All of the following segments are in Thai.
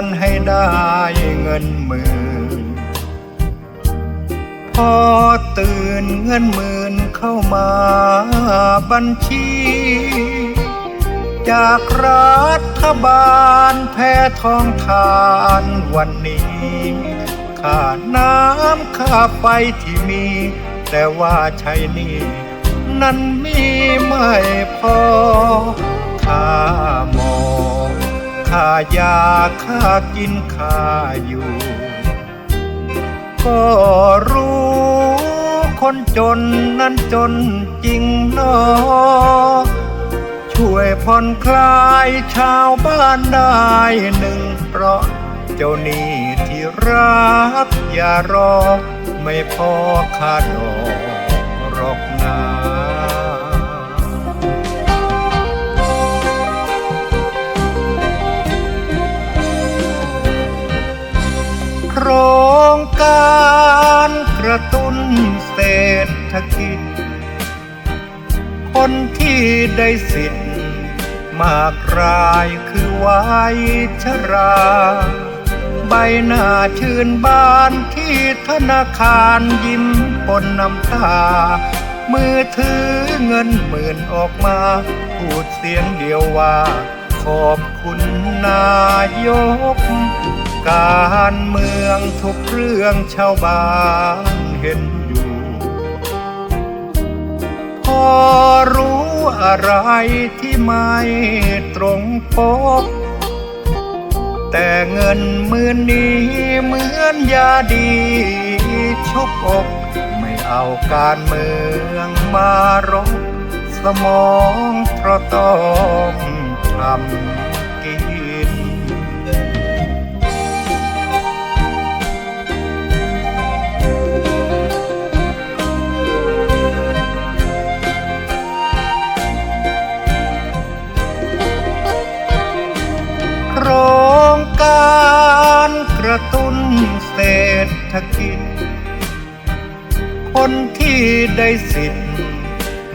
รให้ได้เงินหมื่น พอตื่นเงินหมื่นเข้ามาบัญชี จากรัฐบาลแพ้ทองทานวันนี้ค่าน้ำค่าไฟที่มี แต่ว่าใช้นี่นั้นมีไม่พอค่าหมอ ค่ายาค่ากินค่าอยู่ ก็รู้คนจนนั้นจนจริงเนอช่วยผ่อนคลายชาวบ้านได้หนึ่งเพราะเจ้าหนี้ที่รักอย่ารอ ไม่พอค่าดอกรอกนา โครงการกระตุ้นเศรษฐกิจ คนที่ได้สิทธิ์มากรายคือวัยชรา ใบหน้าชื่นบานที่ธนาคารยิ้มปนน้ำตา มือถือเงินหมื่นออกมา พูดเสียงเดียวว่า ขอบคุณนายก การเมืองทุกเรื่องชาวบ้านเห็นอยู่ พอรู้อะไรที่ไม่ตรงปก แต่เงินมื่นนี้เหมือนยาดีชุบอกไม่เอาการเมืองมารบสมองเพราะต้องทำ ฐกิจ คนที่ได้สิทธิ์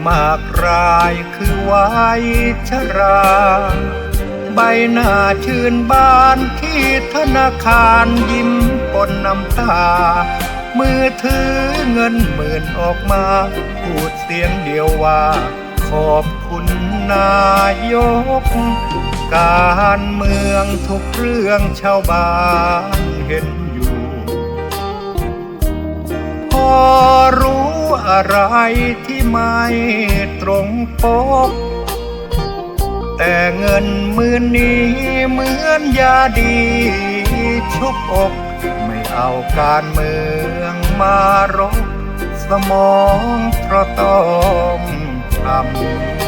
มากรายคือวัยชรา ใบหน้าชื่นบานที่ธนาคารยิ้มปนน้ำตา มือถือเงินหมื่นออกมา พูดเสียงเดียวว่า ขอบคุณนายกการเมืองทุกเรื่องชาวบ้านเห็น อะไรที่ไม่ตรงปก แต่เงินมื่นนี้เหมือนยาดีชุบอกไม่เอาการเมืองมารบสมองเพราะต้องทำ